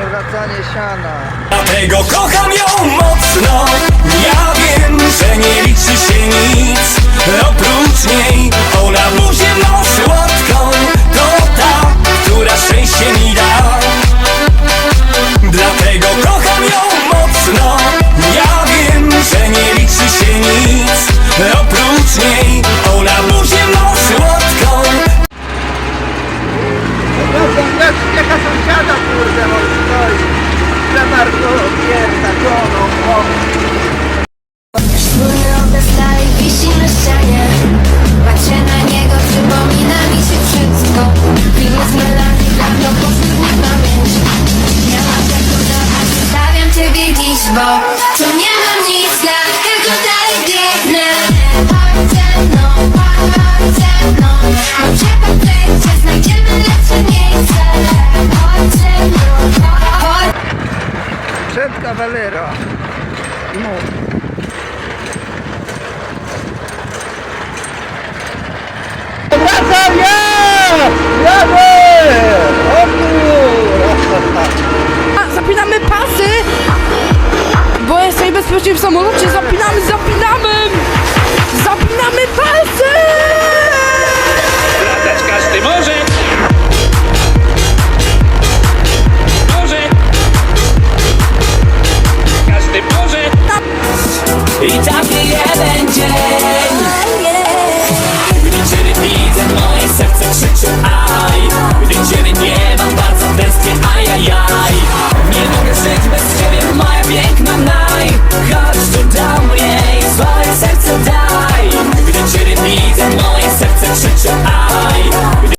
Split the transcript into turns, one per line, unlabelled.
Przewracanie siana.
Dlatego kocham ją mocno
bo tu nie mam nic dla tylko dalej biegnę. Chodź ze mną, chodź znajdziemy lepsze miejsce. Mną, no,
Przed Mów no. Wracam ja! Jadę!
Zapinamy pasy! bezpiecznie w samolocie. Zapinamy, zapinamy! Zapinamy palce! Latać
każdy może! Może!
Każdy może! I taki jeden